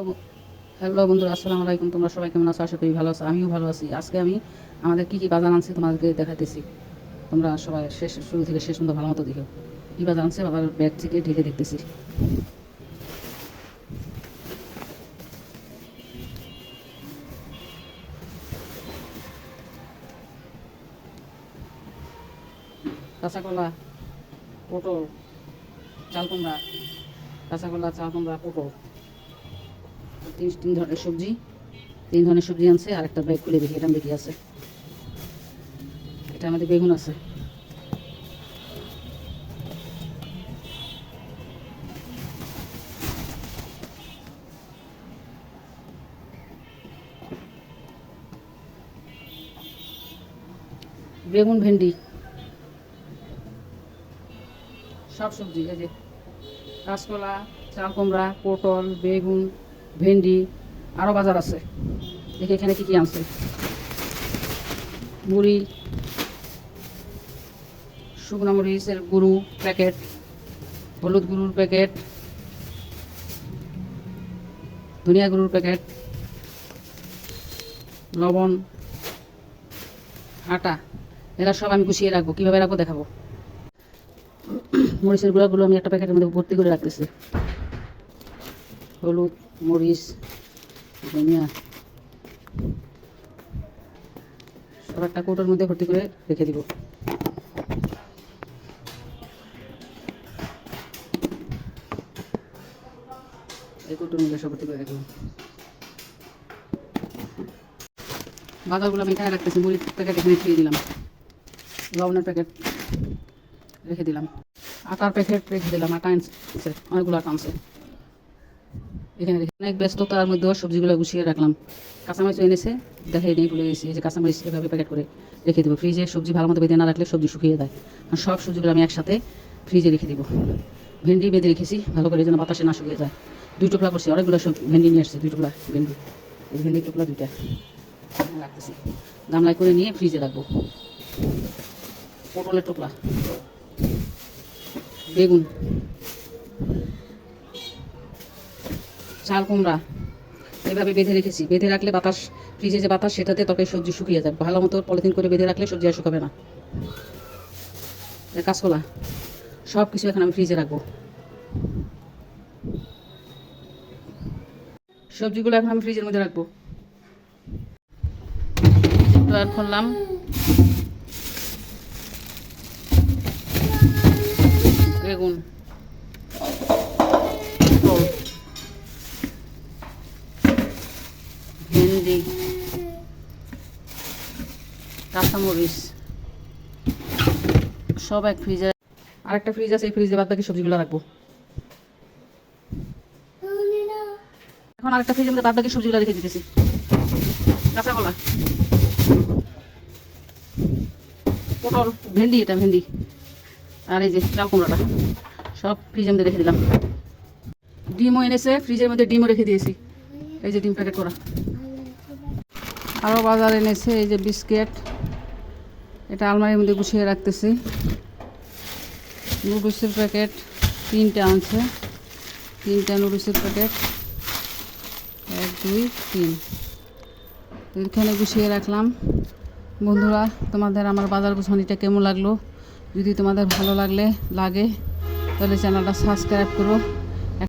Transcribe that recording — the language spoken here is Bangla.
হ্যালো বন্ধুরা, আসসালামু আলাইকুম। তোমরা সবাই কেমন আছো? আশা করি ভালো আছো। আমিও ভালো আছি। আজকে আমি আমাদের কী কী বাজার আনছি তোমাদেরকে দেখাতেছি তোমরা সবাই শেষ, শুরু থেকে শেষ পর্যন্ত ভালো মতো দেখো। কী বাজার আনছে বাবার ব্যাগ থেকে ঢেকে দেখতেছি। কাঁচা কলা পটল, চাল কুমড়া কাঁচা কলা চাল কুমড়া, পটল। তিন তিন ধরনের সবজি, তিন ধরনের সবজি আনছে আর একটা ব্যাগ খুলে দেখি এটার দেখি আছে। এটা আমাদের বেগুন আছে। বেগুন, ভেন্ডি। সব সবজি, এই যে কাঁচকলা, চাল কুমড়া, পটল, বেগুন। ভেন্ডি আরও বাজার আছে। দেখি এখানে কী কী আনছে। মুড়ি, শুকনো মরিচের গুঁড়ো প্যাকেট, হলুদ গুঁড়োর প্যাকেট, ধনিয়া গুঁড়োর প্যাকেট, লবণ, আটা, এরা সব আমি গুছিয়ে রাখব। কীভাবে রাখব দেখাবো। মরিচের গুঁড়াগুলো আমি একটা প্যাকেটের মধ্যে ভর্তি করে রাখতেছি। হলুদ, মরিচ, ধনিয়া। সব একটা কৌটোর মধ্যে ভর্তি করে রেখে দিব। ভর্তি করে রাখতেছি মুড়ির দিলাম। লবণের রেখে দিলাম। আটার প্যাকেট রেখে দিলাম, আটা অনেকগুলো আটা আনছে। এখানে রেখে অনেক ব্যস্ততার মধ্যেও সবজিগুলো গুছিয়ে রাখলাম। কাঁচামরিচ এনেছে, দেখাই নেই ভুলে গেছি যে কাঁচামরিচ এভাবে প্যাকেট করে রেখে দেবো। ফ্রিজে সবজি ভালো মতো বেঁধে না রাখলে সবজি শুকিয়ে দেয় আর সব সবজিগুলো আমি একসাথে ফ্রিজে রেখে দিব। ভেন্ডি বেঁধে রেখেছি, ভালো করে যেন বাতাসে না শুকিয়ে যায়। দুই টুকরা করছি, অনেকগুলো সব ভেন্ডি নিয়ে আসছে, দুই টুকরা ভেন্ডি। এই ভেন্ডির টুকরা দুইটা। রাখতেছি। গামলায় করে নিয়ে ফ্রিজে রাখব। পটলের টুকরা। বেগুন। চাল কুমড়া। এভাবে বেঁধে রেখেছি। বেঁধে রাখলে বাতাস, ফ্রিজে যে বাতাস, সেটাতে তরকারি সবজি শুকিয়ে যায় ভালো মতো পলিথিন করে বেঁধে রাখলে সবজি আর শুকাবে না। কাঁচকলা। সব কিছু এখন আমি ফ্রিজে রাখব। সবজিগুলো এখন আমি ফ্রিজের মধ্যে রাখব। খুললাম। কাঁচামরিচ। সব এক ফ্রিজে আরেকটা ফ্রিজ আছে, এই ফ্রিজে বাদ বাকি সবজিগুলো রাখব। এখন আরেকটা ফ্রিজের মধ্যে বাদ বাকি সবজিগুলো রেখে দিতেছি। কাঁচা কলা। পটল, ভেন্ডি, এটা ভেন্ডি। আর এই যে চাল কুমড়াটা। সব ফ্রিজের মধ্যে রেখে দিলাম। ডিমও এনেছে ফ্রিজের মধ্যে ডিমও রেখে দিয়েছি। এই যে ডিম প্যাকেট করা। আরও বাজার এনেছে, এই যে বিস্কিট এটা আলমারির মধ্যে গুছিয়ে রাখতেছি। নুডলসের প্যাকেট তিনটা আনছে তিনটা নুডলসের প্যাকেট। এক, দুই, তিন। এখানে গুছিয়ে রাখলাম। বন্ধুরা, তোমাদের আমার বাজার গুছানিটা কেমন লাগল? যদি তোমাদের ভালো লাগলে, লাগে, তাহলে চ্যানেলটা সাবস্ক্রাইব করো।